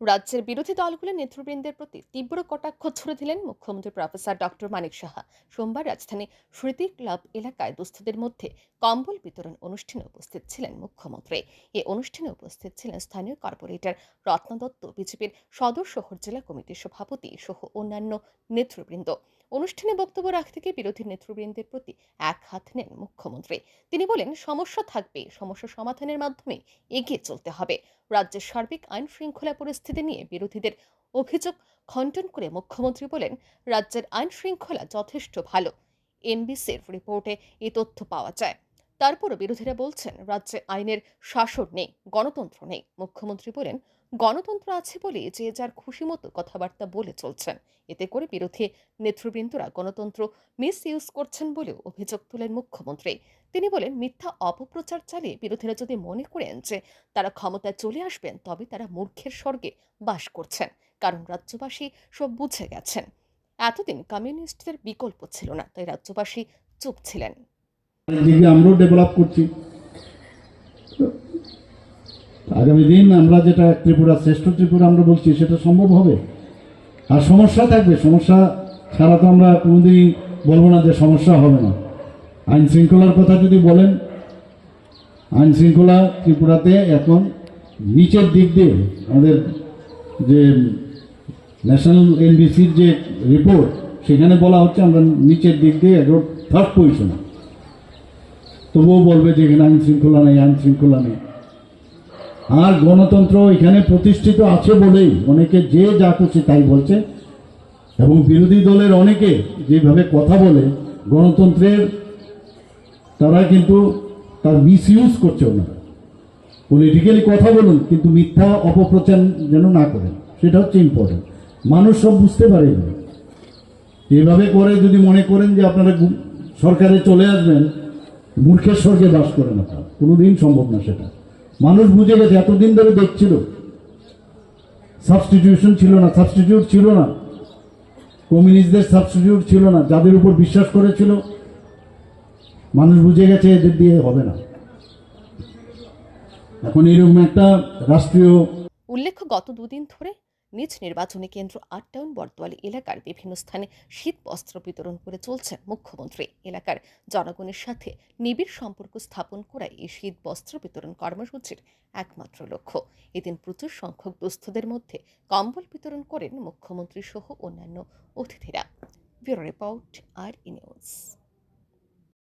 রাজ্যের বিরোধী দলগুলোর নেতৃবৃন্দের প্রতি তীব্র কটাক্ষ ছুড়ে দিলেন মুখ্যমন্ত্রী প্রফেসর ডক্টর মানিক সাহা। সোমবার রাজধানী স্মৃতি ক্লাব এলাকায় দুস্থদের মধ্যে কম্বল বিতরণ অনুষ্ঠানে উপস্থিত ছিলেন মুখ্যমন্ত্রী। এ অনুষ্ঠানে উপস্থিত ছিলেন স্থানীয় কর্পোরেটর রত্ন দত্ত বিজেপির সদর শহর জেলা কমিটির সভাপতি সহ অন্যান্য নেতৃবৃন্দ। অনুষ্ঠানে বক্তব্য রাখতে গিয়ে বিরোধী নেতৃবৃন্দের প্রতি এক হাত নেন মুখ্যমন্ত্রী। তিনি বলেন, সমস্যা থাকবে, সমস্যা সমাধানের মাধ্যমে এগিয়ে চলতে হবে। রাজ্যের সার্বিক আইন শৃঙ্খলা পরিস্থিতি নিয়ে বিরোধীদের অভিযোগ খণ্ডন করে মুখ্যমন্ত্রী বলেন, রাজ্যের আইন শৃঙ্খলা যথেষ্ট ভালো। এনবিসির রিপোর্টে এই তথ্য পাওয়া যায়। তারপরও বিরোধীরা বলছেন, রাজ্যে আইনের শাসন নেই, গণতন্ত্র নেই। মুখ্যমন্ত্রী বলেন, গণতন্ত্র আছে বলে যে যার খুশি মতো কথাবার্তা বলে চলছেন, এতে করে বিরোধী নেতৃবৃন্দরা গণতন্ত্র মিস ইউজ করছেন বলেও অভিযোগ তোলেন মুখ্যমন্ত্রী। তিনি বলেন, মিথ্যা অপপ্রচার চালিয়ে বিরোধীরা যদি মনে করেন যে তারা ক্ষমতায় চলে আসবেন, তবে তারা মূর্খের স্বর্গে বাস করছেন, কারণ রাজ্যবাসী সব বুঝে গেছেন। এতদিন কমিউনিস্টদের বিকল্প ছিল না, তাই রাজ্যবাসী চুপ ছিলেন। দিকে আমরাও ডেভেলপ করছি। আগামী দিন আমরা যেটা ত্রিপুরা, শ্রেষ্ঠ ত্রিপুরা আমরা বলছি, সেটা সম্ভব হবে? আর সমস্যা থাকবে, সমস্যা ছাড়া তো আমরা কোনোদিনই বলব না যে সমস্যা হবে না। আইন শৃঙ্খলার কথা যদি বলেন, আইন শৃঙ্খলা ত্রিপুরাতে এখন নিচের দিক দিয়ে আমাদের যে ন্যাশনাল এনবিসির যে রিপোর্ট সেখানে বলা হচ্ছে আমরা নিচের দিক দিয়ে একদম থার্ড পজিশনে তবুও বলবে যে এখানে আইন শৃঙ্খলা নেই, আইন শৃঙ্খলা নেই। আর গণতন্ত্র এখানে প্রতিষ্ঠিত আছে বলেই অনেকে যে যা করছে তাই বলছে। এবং বিরোধী দলের অনেকে যেভাবে কথা বলে, গণতন্ত্রের তারা কিন্তু তার মিস ইউজ করছে ওনারা পলিটিক্যালি কথা বলুন, কিন্তু মিথ্যা অপপ্রচার যেন না করেন, সেটা হচ্ছে ইম্পর্টেন্ট মানুষ সব বুঝতে পারে। এভাবে করে যদি মনে করেন যে আপনারা সরকারে চলে আসবেন মূর্খের স্বর্গে বাস করেন আপনারা কোনোদিন সম্ভব না সেটা। মানুষ বুঝে গেছে, এতদিন ধরে দেখছিল। সাবস্টিটিউশন ছিল না সাবস্টিটিউট ছিল না। কমিউনিস্টদের সাবস্টিটিউট ছিল না, যাদের উপর বিশ্বাস করেছিল। মানুষ বুঝে গেছে, এদের দিয়ে হবে না। এখন এরকম একটা রাষ্ট্রীয় উল্লেখ্য, গত দুদিন ধরে নিজ নির্বাচনী কেন্দ্র আটটাউন টাউন এলাকার বিভিন্ন স্থানে শীত বস্ত্র বিতরণ করে চলছেন মুখ্যমন্ত্রী। এলাকার জনগণের সাথে নিবিড় সম্পর্ক স্থাপন করাই এই শীত বস্ত্র বিতরণ কর্মসূচির একমাত্র লক্ষ্য। এদিন প্রচুর সংখ্যক দুস্থদের মধ্যে কম্বল বিতরণ করেন মুখ্যমন্ত্রী সহ অন্যান্য অতিথিরা। Bureau report R E news.